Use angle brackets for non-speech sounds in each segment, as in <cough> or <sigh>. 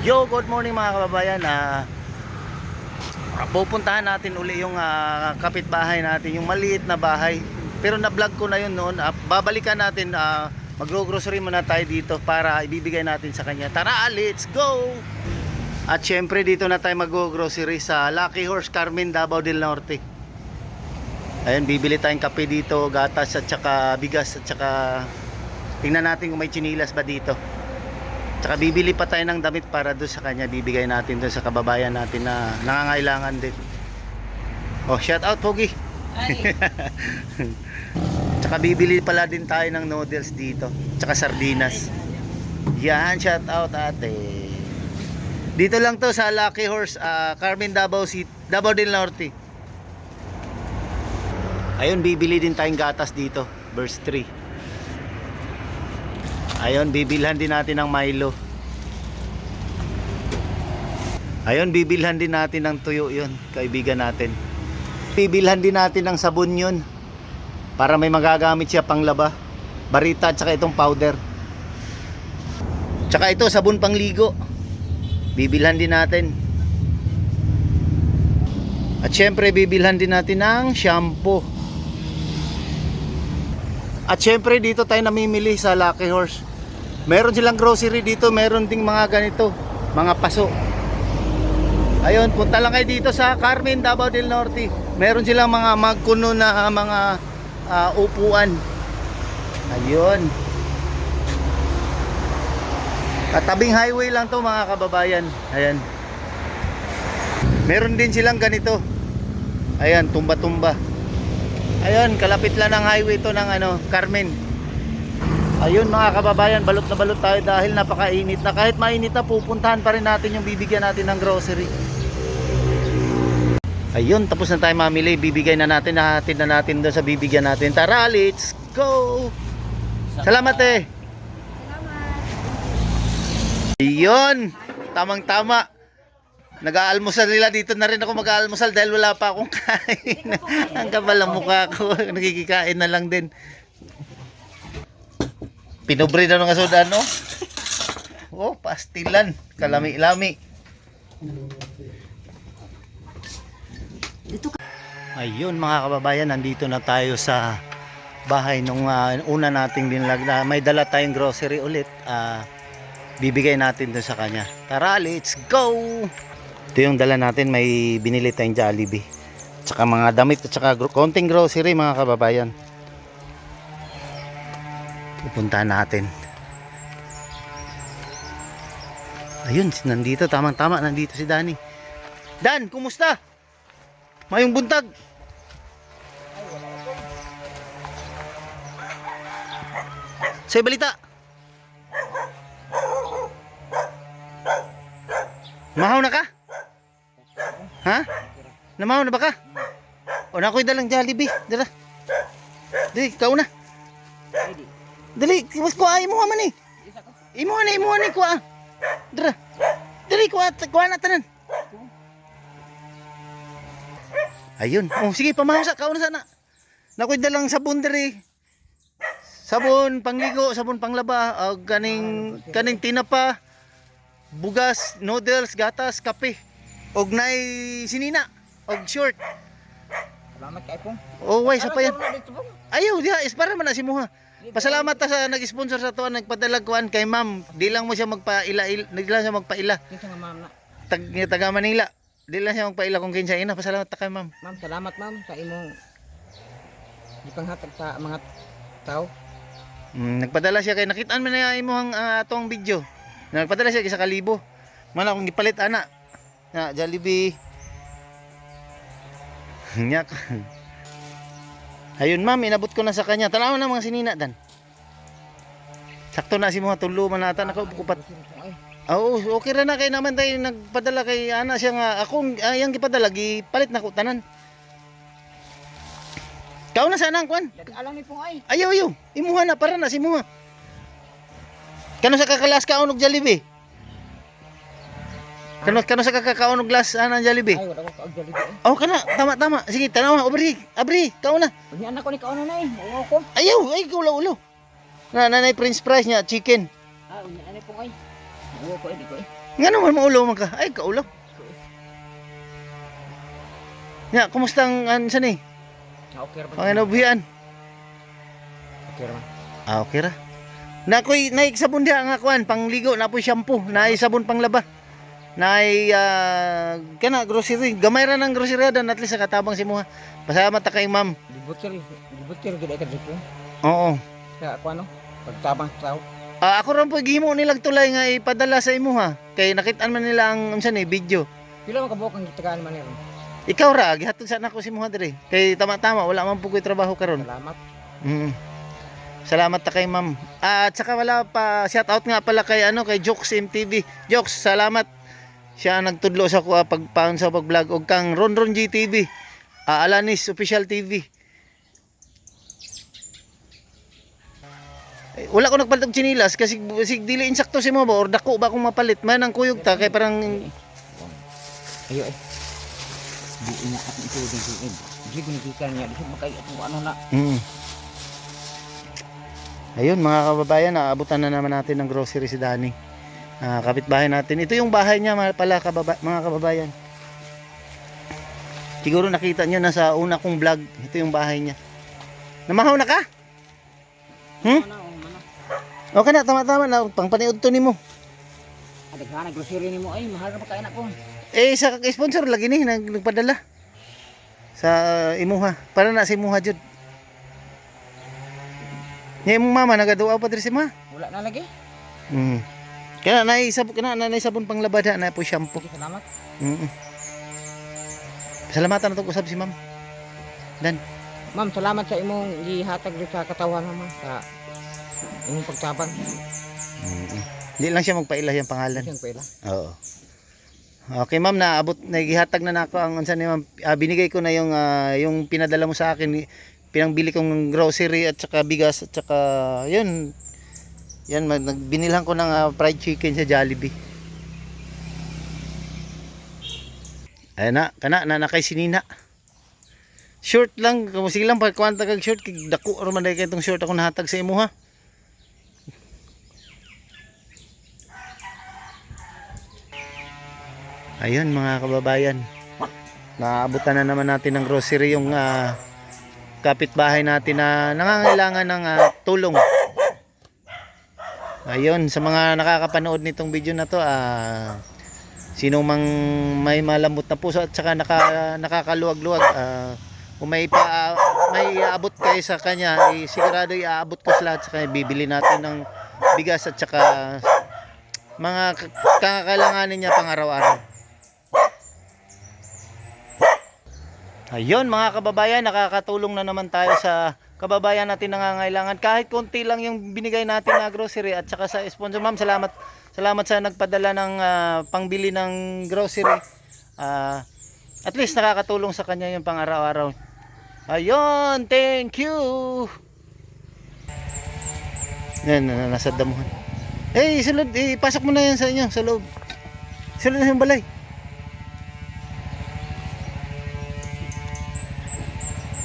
Yo, good morning mga kababayan. Ah, pupuntahan natin uli yung ah, kapitbahay natin, yung maliit na bahay. Pero na-vlog ko na yun noon. Ah, babalikan natin, ah, magro-grocery muna tayo dito para ibibigay natin sa kanya. Tara, let's go! At syempre dito na tayo mag-grocery sa Lucky Horse Carmen Davao del Norte. Ayun, bibili tayong kape dito, gatas at saka bigas at saka tingnan natin kung may chinilas ba dito. Tsaka bibili pa tayo ng damit para doon sa kanya bibigay natin doon sa kababayan natin na nangangailangan din. Oh, shout out Pogi. Ay, <laughs> Tsaka bibili pala din tayo ng noodles dito. Tsaka sardinas. Yan, shout out ate. Dito lang to sa Lucky Horse, ah, Carmen Davao City, Davao del Norte. Ayun, bibili din tayong gatas dito, verse 3. Ayun, bibilhan din natin ng Milo. Ayun, bibilhan din natin ng tuyo yun, kaibigan natin. Bibilhan din natin ng sabon yun para may magagamit siya panglaba. Barita at saka itong powder. Tsaka ito, sabon pangligo. Bibilhan din natin. At syempre, bibilhan din natin ng shampoo. At syempre, dito tayo namimili sa Lucky Horse. Meron silang grocery dito, meron ding mga ganito, mga paso. Ayun, punta lang kayo dito sa Carmen, Davao del Norte. Meron silang mga magkuno na ah, mga ah, upuan. Ayun. Katabing highway lang to mga kababayan. Ayan. Meron din silang ganito. Ayan, tumba-tumba. Ayun, kalapit lang ng highway to ng ano, Carmen. Ayun mga kababayan, balot na balot tayo dahil napakainit na. Kahit mainit na, pupuntahan pa rin natin yung bibigyan natin ng grocery. Ayun, tapos na tayo mamili. Bibigay na natin, nahatid na natin doon sa bibigyan natin. Tara, let's go! Salamat eh! Ayun! Tamang-tama. Nag-aalmusal nila dito na rin ako mag-aalmusal dahil wala pa akong <laughs> kain. Ang kapal ang mukha ko. Nakikikain na lang din. Pinubre na ng asoda, no? Oh, pastilan. Kalami-lami. Ayun mga kababayan, nandito na tayo sa bahay nung ah, una nating dinlag na may dala tayong grocery ulit. Ah, bibigay natin doon sa kanya. Tara, let's go! Ito yung dala natin, may binili tayong Jollibee. Tsaka mga damit at tsaka konting grocery mga kababayan. Pupuntahan natin. Ayun, nandito, tamang-tama, nandito si Danny. Dan, kumusta? Mayong buntag. Sa balita. Mahaw na ka? Ha? Namahaw na ba ka? O na ako'y dalang Jollibee. Dala. Dali, ikaw na. Dali, mas kuha imo man eh. Imo na, imo na kuha. Dara. Dali, kuha, kuha na tanan. Ayun. Oh, sige, pamahaw sa, kauna sana. Nakoy dalang sabon diri. Sabon pangligo, sabon panglaba, og kaning kaning tinapa, bugas, noodles, gatas, kape. Og nay sinina, og short. salamat kay Pong. Oh, way sa pa yan. Ano dito, Pong? Ayaw, diha, is para man na si Muha. Pasalamat ta sa nag-sponsor sa tuwan nagpadala kuan kay ma'am. Di lang mo siya magpaila, il- di lang siya magpaila. Kinsa nga ma'am na. Tag taga Manila. Di lang siya magpaila kung kinsa ina. Pasalamat ta kay ma'am. Ma'am, salamat ma'am sa imong ipanghatag sa mga tao. Mm, nagpadala siya kay nakitaan man na imo ang ah, atong video. Nagpadala siya kay sa kalibo. Man akong gipalit ana. Na Jollibee. <laughs> Nyak. Ayun ma'am, inabot ko na sa kanya. Tanaw na mga sinina dan. Sakto na si mga tulo man nata nakakupat. Ay, Oo, okay ra na kay naman tayo nagpadala kay ana siya nga akong ayang gipadala gipalit na ko tanan. Kau na sana kwan. alam ni Pong ay. Ayaw, ayaw. Imuha na, para na, si Muha. Kano sa kakalas ka og Jollibee? Kano, kano sa kakakaon og glass ana Jollibee? Ay, wala ko kaag Jollibee. Oh, kana, tama, tama. Sige, tanaw, abri, abri, kao na. Unya anak ko ni kauna na eh. Ayaw ko. Ayaw, ay, ulo, ulo. Na, nanay Prince Price niya, chicken. Ah, unya ani Pong ay. Ayaw ko eh, di ko eh. Nga naman maulo man ka. Ay, kaulo. Nya, kumusta ang ansan eh? Ah, okay ra ba? Panginabuhian. Okay ra man. Ah, okay ra. Na ko'y naik sabon diha nga kuan, pangligo na po shampoo, naay sabon panglaba. Naay ah, kana grocery, gamay ra ng grocery dan at least sa katabang si Muha. Pasalamat ta kay ma'am. Dibutir, dibutir gid ka dito. Oo. Kaya ako ano? Pagtabang sa tao. Ah, ako rin po gihimo nilag tulay nga ipadala sa imo ha. Kay nakitaan man nila ang unsan eh video. Pila man kabuok ang gitagaan man niron. Ikaw ra gihatod sa nako si Muha dire. Kay tama-tama wala man po ko'y trabaho karon. Salamat. Mm. Salamat ta kay ma'am. Ah, at saka wala pa shout out nga pala kay ano kay Jokes MTV. Jokes, salamat. Siya nagtudlo sa ko pagpaon sa pag-vlog og kang Ronron GTV. Ah, Alanis Official TV. Eh, wala ko nagpalit og chinilas kasi sig dili insakto si mo ba or dako ba akong mapalit man ang kuyog ta kay parang Ayo eh. Di ina at ito din si Ed. Di ko nakikan niya. Di ko makay at ano na. Mm. Ayun mga kababayan, naabutan na naman natin ng grocery si Danny. Ah, kapitbahay natin. Ito yung bahay niya mga pala kababa, mga kababayan. Siguro nakita niyo na sa una kong vlog. Ito yung bahay niya. Namahaw na ka? Hmm? Ano? Okay na, tama-tama na. Pangpaniod to ni mo. Adaghan grocery nimo ay mahal na pagkain ako. Eh, sa sponsor lagi ni, nag, nagpadala. Sa imuha. Para na sa imuha, Jud. Imong mama, nagaduwa pa diri si ma. Wala na lagi. Mm. Kaya na isabon kana na isabon pang labada na po shampoo. Salamat. Mm. Salamatan na to usab si ma'am. Dan. Ma'am, salamat sa imong gihatag dito sa katawan mo sa imong pagtabang. Mm. Di lang siya magpailah yung pangalan. Siyang pala. Oo. Okay ma'am, naabot nagihatag na nako ang unsa ni ma'am. Ah, binigay ko na yung ah, yung pinadala mo sa akin pinangbili kong grocery at saka bigas at saka yun. Yan, mag, nagbinilhan ko ng ah, fried chicken sa Jollibee. Ayan na, kana na nakay sinina. Short lang, kamusig lang pag kwanta kag short kay dako ra man dai kay itong short ako nahatag sa imo ha. Ayun mga kababayan. Naabutan na naman natin ng grocery yung ah, kapitbahay natin na nangangailangan ng ah, tulong. Ayun, sa mga nakakapanood nitong video na to, ah, sino mang may malambot na puso at saka naka, nakakaluwag-luwag, ah, kung may, pa, may aabot kayo sa kanya, eh, sigurado iaabot ko sa lahat sa kanya. Bibili natin ng bigas at saka mga kakailanganin niya pang araw-araw. Ayun mga kababayan, nakakatulong na naman tayo sa kababayan natin nangangailangan. Kahit konti lang yung binigay natin na grocery at saka sa sponsor. Ma'am, salamat. Salamat sa nagpadala ng ah, pangbili ng grocery. Ah, at least nakakatulong sa kanya yung pang araw-araw. Ayun, thank you. Yan, na- nasa damuhan. Eh, sulod, eh, pasok mo na yan sa inyo, sa loob. Sulod na yung balay.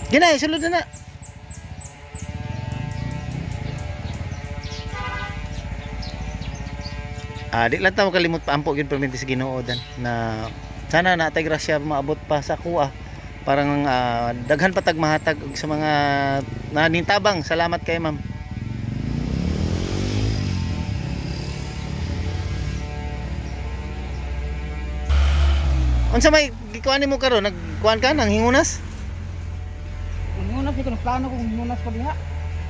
Ginay, sulod na na. Ah, di lang tamo kalimot pa ampo gyud perminti sa Ginoo dan na sana na tay grasya maabot pa sa kuha. Parang ah, daghan pa tag mahatag sa mga nanintabang. Salamat kay ma'am. Unsa may gikuan mo karon? Nagkuan ka nang hingunas? Ni ko plano kung umunas ko diha.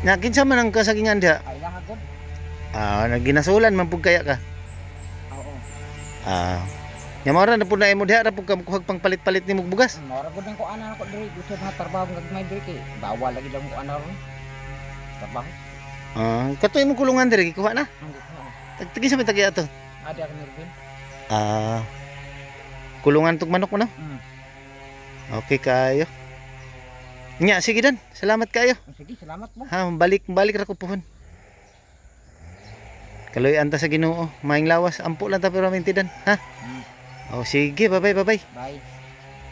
Nya kinsa man ang kasagingan diha? Ay lang agad. Ah, naginasulan man pug kaya ka. Ah. Nya mao ra na pud na imo diha ra pug kamkuhag pang palit-palit nimo og bugas. Mora gud ko ana ako diri gusto na trabaho ng may diri kay bawal lagi lang ko ana ron. Trabaho. Ah, katoy mo kulungan diri gikuha na. Tagtigi sa bitag ato. Adi ako nirvin. Ah. Kulungan tug manok mo na. Mm. Okay kayo. Nya sige dan. Salamat kayo. Sige, salamat mo. Ha, balik balik ra ko puhon. Kaloy anta sa Ginoo, maing lawas, ampo lang ta pero mintidan, ha? Mm. Oh, sige, bye-bye, bye-bye. Bye.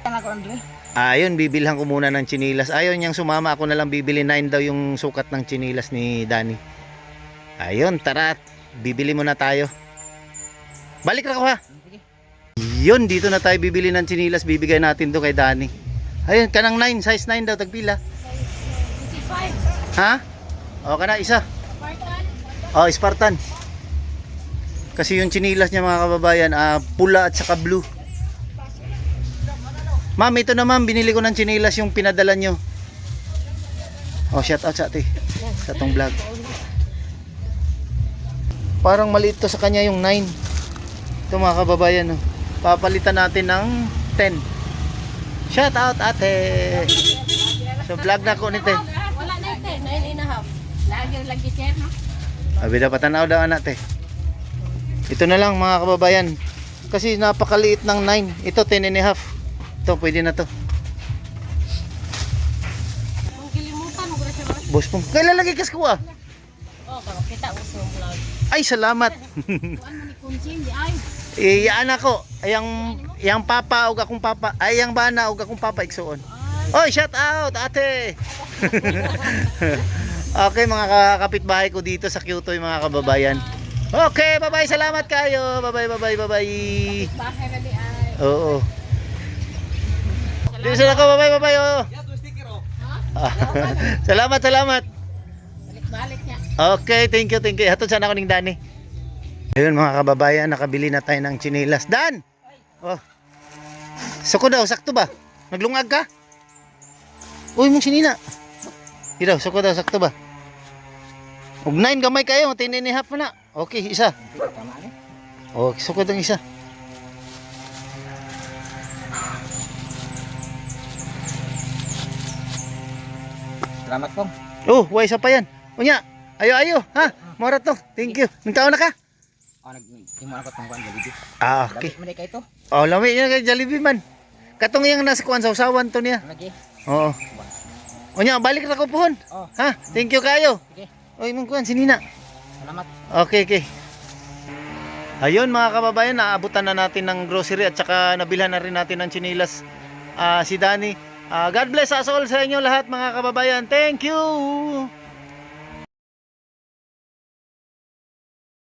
Kana ko Andre. Ayun, bibilhan ko muna ng chinilas. Ayaw niyang sumama, ako na lang bibili 9 daw yung sukat ng chinilas ni Danny. Ayun, tara, bibili muna tayo. Balik na ko ha. Yun, dito na tayo bibili ng chinilas. Bibigay natin to kay Danny. Ayun, kanang 9, size 9 daw, tagpila. 55. Ha? O, kana, isa. Spartan. Oh, Spartan. Kasi yung chinilas niya mga kababayan, ah, pula at saka blue. Ma'am, ito naman, binili ko ng chinilas yung pinadala nyo. Oh, shout out sa ate. Sa tong vlog. Parang maliit to sa kanya yung 9. Ito mga kababayan, oh. papalitan natin ng 10. Shout out ate. So vlog na ko nito. Wala na ite. Nine and a half. Lagi lagi siya, no? Sabi na patanaw daw anak te. Ito na lang mga kababayan. Kasi napakaliit ng 9. Ito 10 and a half. Ito pwede na to. Boss pong. Kailan lagi kas mo vlog. Ay salamat. Iyaan ako. Ayang yang papa og akong papa. Ay yang bana og akong papa igsuon. Oy, shout out ate. <laughs> okay mga ka- kapitbahay ko dito sa Kyoto mga kababayan. Okay, bye-bye. Salamat kayo. Bye-bye, bye-bye, bye-bye. Bahay na di ay. Oo. Dito sila ka, bye-bye, bye-bye. Oh. Ha? <laughs> salamat, salamat. Balik-balik niya. Okay, thank you, thank you. Hatod sana ako ning Dani. Ayun mga kababayan, nakabili na tayo ng chinilas. Dan! Oh. Suko daw, sakto ba? Naglungag ka? Uy, mong sinina. Di daw, suko daw, sakto ba? Ug nine gamay kayo, tin and a half na. Okay, isa. Tama ni. Oh, suko daw isa. Salamat pong. Oh, way isa pa yan. Unya, ayo ayo, ha? Mora to. Thank you. Nung taon na ka? Oh, nag timo ako tong kuan gali. Ah, Okay. okay. Lami kay ito. Oh, lami yan kay Jollibee man. Katong yang nasa kuwan sa usawan to niya. Lagi. Oo. Unya, balik na ko pohon. Oh, Ha? Thank you kayo. sige. Oy, mong kuwan sinina. Salamat. Okay, okay. Ayun mga kababayan, naabutan na natin ng grocery at saka nabilhan na rin natin ng chinilas ah, si Danny. Ah, God bless us all sa inyo lahat mga kababayan. Thank you.